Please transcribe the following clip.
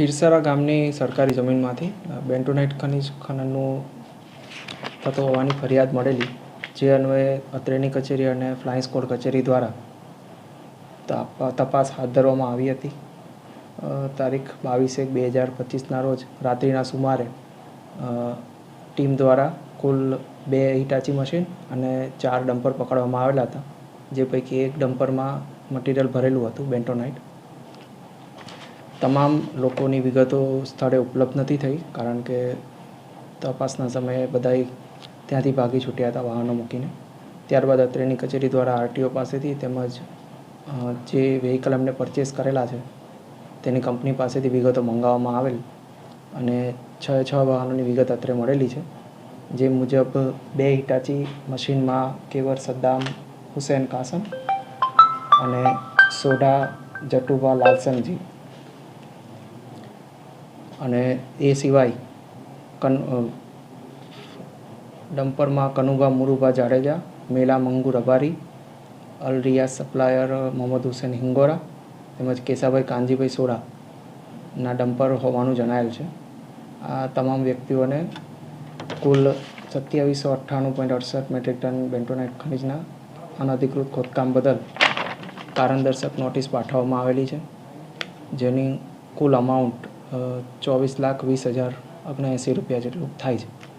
ખીરસરા ગામની સરકારી જમીનમાંથી બેન્ટોનાઇટ ખનિજ ખનનનું થતું હોવાની ફરિયાદ મળેલી, જે અન્વયે અત્રેની કચેરી અને ફ્લાઇંગ સ્કોડ કચેરી દ્વારા તપાસ હાથ ધરવામાં આવી હતી. તારીખ બાવીસ એક બે હજાર પચીસના રોજ રાત્રિના સુમારે ટીમ દ્વારા કુલ બે હિટાચી મશીન અને ચાર ડમ્પર પકડવામાં આવેલા હતા, જે પૈકી એક ડમ્પરમાં મટીરિયલ ભરેલું હતું બેન્ટોનાઇટ. તમામ લોકોની વિગતો સ્થળે ઉપલબ્ધ નથી થઈ, કારણ કે તપાસના સમયે બધાય ત્યાંથી ભાગી છૂટ્યા હતા વાહનો મૂકીને. ત્યારબાદ અત્રેની કચેરી દ્વારા આરટીઓ પાસેથી તેમજ જે વ્હીકલ એમને પરચેસ કરેલા છે, તેની કંપની પાસેથી વિગતો મંગાવવામાં આવેલ અને છ છ વાહનોની વિગત અત્રે મળેલી છે. જે મુજબ બે હિટાચી મશીનમાં કેવર સદ્દામ, હુસેન કાસમ અને સોઢા જટુભા લાલસનજી. અને એ સિવાય કન ડમ્પરમાં કનુભા મુરુભા જાડેજા, મેલા મંગુ રબારી અલ રિયાઝ સપ્લાયર મોહમ્મદ હુસેન હિંગોરા તેમજ કેસાભાઈ કાનજીભાઈ સોડા ના ડમ્પર હોવાનું જણાયેલ છે. આ તમામ વ્યક્તિઓને કુલ સત્યાવીસો અઠ્ઠાણું પોઈન્ટ અડસઠ મેટ્રિક ટન બેન્ટોનાઇટ ખનિજના અનધિકૃત ખોદકામ બદલ કારણદર્શક નોટિસ પાઠવવામાં આવેલી છે. જેની કુલ અમાઉન્ટ ચોવીસ લાખ વીસ હજાર ઓગણએંસી રૂપિયા જેટલું થાય છે.